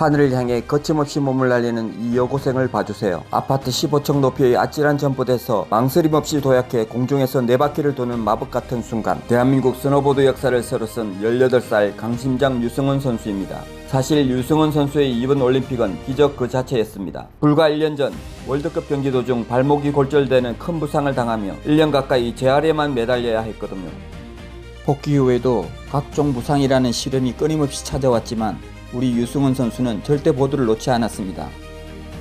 하늘을 향해 거침없이 몸을 날리는 이 여고생을 봐주세요. 아파트 15층 높이의 아찔한 전봇에서 망설임 없이 도약해 공중에서 네 바퀴를 도는 마법 같은 순간 대한민국 스노보드 역사를 새로 쓴 18살 강심장 유승훈 선수입니다. 사실 유승훈 선수의 이번 올림픽은 기적 그 자체였습니다. 불과 1년 전 월드컵 경기 도중 발목이 골절되는 큰 부상을 당하며 1년 가까이 재활에만 매달려야 했거든요. 복귀 후에도 각종 부상이라는 시련이 끊임없이 찾아왔지만 우리 유승훈 선수는 절대 보드를 놓지 않았습니다.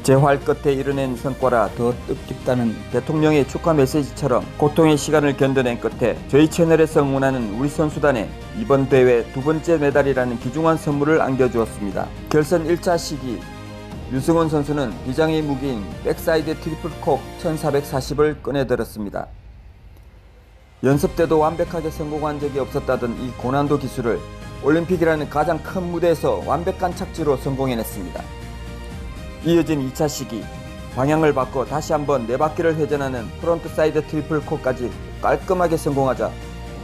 재활 끝에 이뤄낸 성과라 더 뜻깊다는 대통령의 축하 메시지처럼 고통의 시간을 견뎌낸 끝에 저희 채널에서 응원하는 우리 선수단에 이번 대회 두 번째 메달이라는 귀중한 선물을 안겨주었습니다. 결선 1차 시기 유승훈 선수는 비장의 무기인 백사이드 트리플 콕 1440을 꺼내들었습니다. 연습 때도 완벽하게 성공한 적이 없었다던 이 고난도 기술을 올림픽이라는 가장 큰 무대에서 완벽한 착지로 성공해냈습니다. 이어진 2차 시기 방향을 바꿔 다시 한번 네 바퀴를 회전하는 프론트 사이드 트리플 콕까지 깔끔하게 성공하자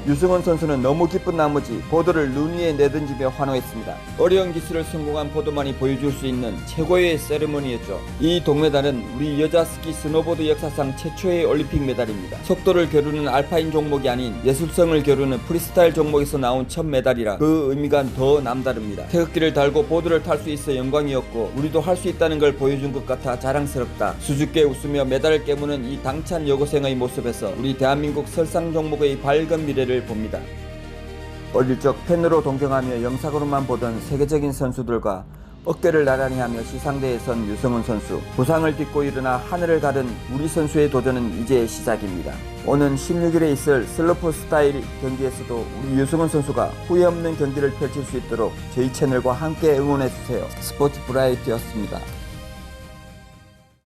유승원 선수는 너무 기쁜 나머지 보드를 눈 위에 내던지며 환호했습니다. 어려운 기술을 성공한 보드만이 보여줄 수 있는 최고의 세레머니였죠. 이 동메달은 우리 여자 스키 스노보드 역사상 최초의 올림픽 메달입니다. 속도를 겨루는 알파인 종목이 아닌 예술성을 겨루는 프리스타일 종목에서 나온 첫 메달이라 그 의미가 더 남다릅니다. 태극기를 달고 보드를 탈 수 있어 영광이었고 우리도 할 수 있다는 걸 보여준 것 같아 자랑스럽다. 수줍게 웃으며 메달을 깨무는 이 당찬 여고생의 모습에서 우리 대한민국 설상 종목의 밝은 미래를 봅니다. 어릴 적 팬으로 동경하며 영상으로만 보던 세계적인 선수들과 어깨를 나란히 하며 시상대에 선 유성훈 선수. 부상을 딛고 일어나 하늘을 가른 우리 선수의 도전은 이제 시작입니다. 오는 16일에 있을 슬로프 스타일 경기에서도 우리 유승훈 선수가 후회 없는 경기를 펼칠 수 있도록 저희 채널과 함께 응원해주세요. 스포츠 브라이트였습니다.